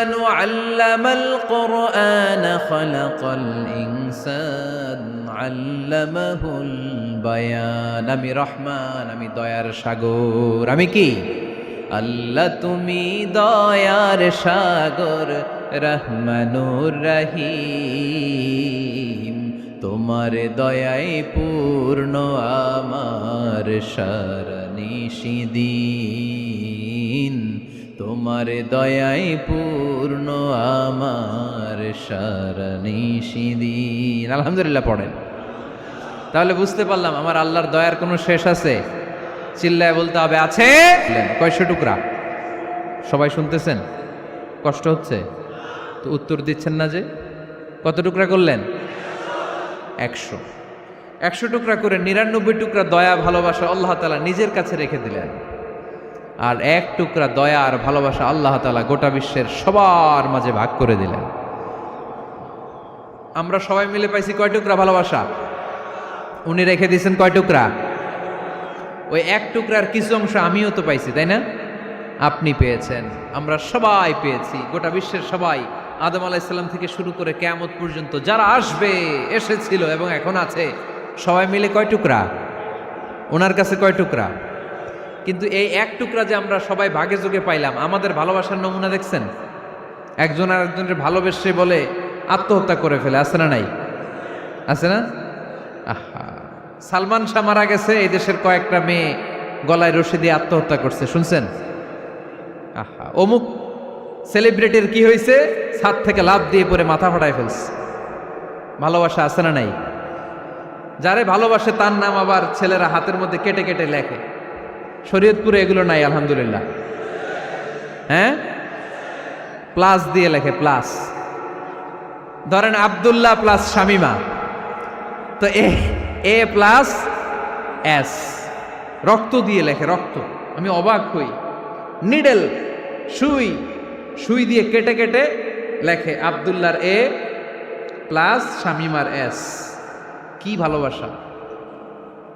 الإنسان علم القرآن خلق الإنسان علمه البيان আমি রহমান আমি দয়ার সাগর আমি কি আল্লাহ তুমি দয়ার সাগর রহমানুর রহিম তোমার দয়ায় পূর্ণ আমার সারনিশিদিন তোমার দয়ায় পূর্ণ আমার সারনিশিদিন আলহামদুলিল্লাহ পড়েন। তাহলে বুঝতে পারলাম আমার আল্লাহর দয়ার কোনো শেষ আছে? চিল্লায় বলতে হবে, আছে? কয়শো টুকরা? সবাই শুনতেছেন? কষ্ট হচ্ছে? তো উত্তর দিচ্ছেন না যে? কত টুকরা করলেন? একশো। একশো টুকরা করে নিরানব্বই টুকরা দয়া, ভালোবাসা আল্লাহ তালা নিজের কাছে রেখে দিলেন। আর এক টুকরা দয়া আর ভালোবাসা আল্লাহ তালা গোটা বিশ্বের সবার মাঝে ভাগ করে দিলেন। আমরা সবাই মিলে পাইছি কয় টুকরা ভালোবাসা? উনি রেখে দিয়েছেন কয় টুকরা? ওই এক টুকরার কিছু অংশ আমিও তো পাইছি, তাই না? আপনি পেয়েছেন, আমরা সবাই পেয়েছি, গোটা বিশ্বের সবাই। আদম আলাইসাল্লাম থেকে শুরু করে কেয়ামত পর্যন্ত যারা আসবে, এসেছিল এবং এখন আছে, সবাই মিলে কয় টুকরা? ওনার কাছে কয় টুকরা? কিন্তু এই এক টুকরা যে আমরা সবাই ভাগে যোগে পাইলাম, আমাদের ভালোবাসার নমুনা দেখছেন? একজন আর একজনের ভালোবেসে বলে আত্মহত্যা করে ফেলে, আছে না নাই? আছে না? আহা। সালমান শাহ মারা গেছে, এই দেশের কয়েকটা মেয়ে গলায় রশি দিয়ে আত্মহত্যা করছে, শুনছেন? আহা। অমুক সেলিব্রিটির কি হয়েছে? ছাদ থেকে লাভ দিয়ে পরে মাথা ফাটায় ফেলছে। ভালোবাসা আছে না নাই? যারে ভালোবাসে তার নাম আবার ছেলেরা হাতের মধ্যে কেটে কেটে লেখে। শরীয়তপুরে এগুলো নাই, আলহামদুলিল্লাহ। হ্যাঁ? প্লাস দিয়ে লেখে, প্লাস। ধরেন আবদুল্লাহ প্লাস শামিমা। তো এ এ প্লাস এস। রক্ত দিয়ে লেখে, রক্ত। আমি অবাক হই। নিডেল, সুই। সুই দিয়ে কেটে কেটে লেখে আবদুল্লার এ প্লাস শামিমার এস। কি ভালোবাসা।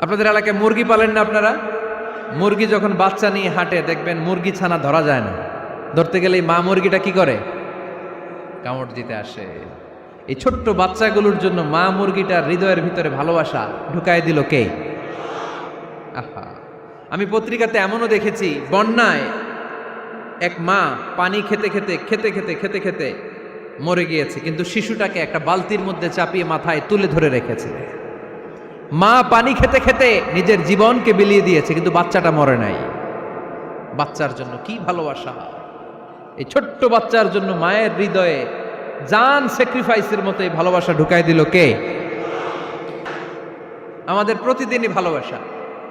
আপনাদের এলাকায় মুরগি পালেন না আপনারা? মুরগি যখন বাচ্চা নিয়ে হাঁটে, দেখবেন মুরগি ছানা ধরা যায় না। ধরতে গেলে মা মুরগিটা কি করে? কামড় দিতে আসে। এই ছোট্ট বাচ্চাগুলোর জন্য মা মুরগিটার হৃদয়ের ভিতরে ভালোবাসা ঢুকায় দিল কে? আহা। আমি পত্রিকাতে এমনও দেখেছি, বন্যায় এক মা পানি খেতে খেতে খেতে খেতে খেতে খেতে মরে গিয়েছে। কিন্তু শিশুটাকে একটা বালতির মধ্যে চাপিয়ে মাথায় তুলে ধরে রেখেছে। মা পানি খেতে খেতে নিজের জীবনকে বিলিয়ে দিয়েছে, কিন্তু বাচ্চাটা মরে নাই। বাচ্চার জন্য কি ভালোবাসা? এই ছোট্ট বাচ্চার জন্য মায়ের হৃদয়ে জান স্যাক্রিফাইসের মতো এই ভালোবাসা ঢুকাই দিল কে? আমাদের প্রতিদিনই ভালোবাসা,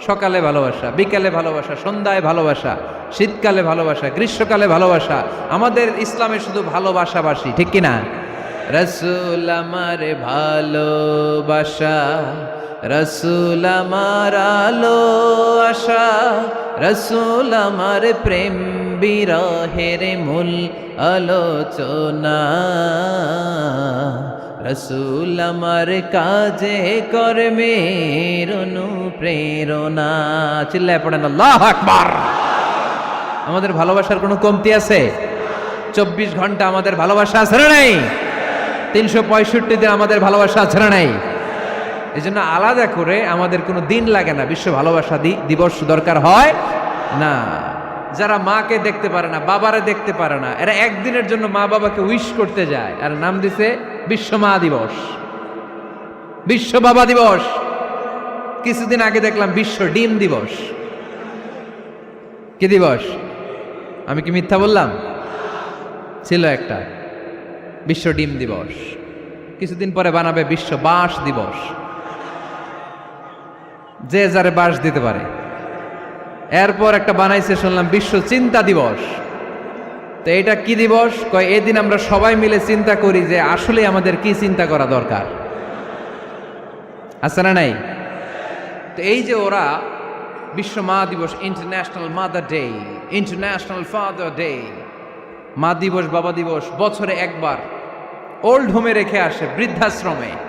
সকালে ভালোবাসা, বিকালে ভালোবাসা, সন্ধ্যায় ভালোবাসা, শীতকালে ভালোবাসা, গ্রীষ্মকালে ভালোবাসা, আমাদের ইসলামে শুধু ভালোবাসাবাসী, ঠিক কিনা? রসুল আমার ভালোবাসা। রসুল আমার আলো, আশা। রসুল আমার প্রেম, বিরহের মূল আলোচনা। রসুল আমার কাজে, কর্মের অনুপ্রেরণা। চিল্লায় পড়েন, আল্লাহ আকবার। আমাদের ভালোবাসার কোনো কমতি আছে? চব্বিশ ঘণ্টা আমাদের ভালোবাসা আছে না নাই? তিনশো পঁয়ষট্টি দিন আমাদের ভালোবাসা আছে না নাই? এই জন্য আলাদা করে আমাদের কোনো দিন লাগে না। বিশ্ব ভালোবাসা দিবস দরকার হয় না। যারা মাকে দেখতে পারে না, বাবারে দেখতে পারে না, এরা একদিনের জন্য মা বাবাকে উইশ করতে যায়। আর নাম দিছে বিশ্ব মা দিবস। বিশ্ব বাবা দিবস। কিছুদিন আগে দেখলাম বিশ্ব ডিম দিবস। কি দিবস? আমি কি মিথ্যা বললাম? ছিল একটা। বিশ্ব ডিম দিবস। কিছুদিন পরে বানাবে বিশ্ব বাঁশ দিবস। যে যারে বাস দিতে পারে। এরপর একটা বানাইছে শুনলাম বিশ্ব চিন্তা দিবস। তো এটা কি দিবস? কয়, এদিন আমরা সবাই মিলে চিন্তা করি যে আসলে আমাদের কি চিন্তা করা দরকার। আছে না নাই? তো এই যে ওরা বিশ্ব মা দিবস international mother day international father day মা দিবস, বাবা দিবস, বছরে একবার ওল্ড হোমে রেখে আসে বৃদ্ধাশ্রমে।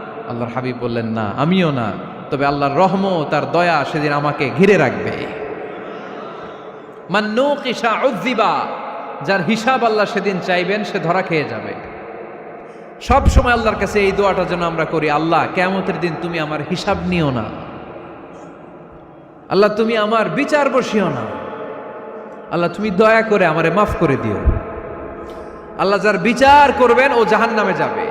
আল্লাহর হাবিব বললেন, না, আমিও না, তবে আল্লাহর রহমত তার দয়া সেদিন আমাকে ঘিরে রাখবে। যার হিসাব আল্লাহ সেদিন চাইবেন, সে ধরা খেয়ে যাবে। সব সময় আল্লাহর কাছে এই দোয়াটা যেন আমরা করি, আল্লাহ কেমতের দিন তুমি আমার হিসাব নিও না। আল্লাহ, তুমি আমার বিচার বসিও না। আল্লাহ, তুমি দয়া করে আমারে মাফ করে দিও। আল্লাহ, যার বিচার করবেন, ও জাহান নামে যাবে।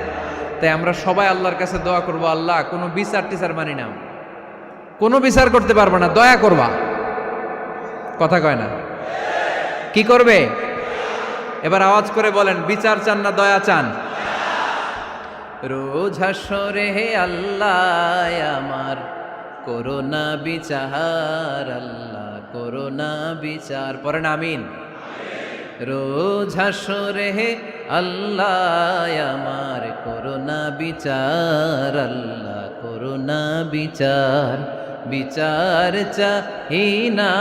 তাই আমরা সবাই আল্লাহর কাছে দোয়া করব, আল্লাহ, কোনো বিচার টিচার মানি না। কোনো বিচার করতে পারবে না, দয়া করবা। কথা কয় না? কি করবে? এবার আওয়াজ করে বলেন, বিচার চান না, দয়া চান? রোজ হাসরে হে আল্লাহ, আমার করোনা বিচার, আল্লাহ, করোনা বিচার। পরেন আমিন। রোজ হাসরে হে আল্লাহ আমার করুণা বিচার, আল্লাহ করোনা বিচার। বিচার চাহি না,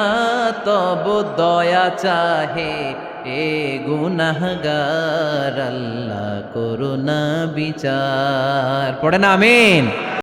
তব দয়া চাহে এ গুনাহগার। আল্লাহ করুণা বিচার। পড়ে না, আমিন।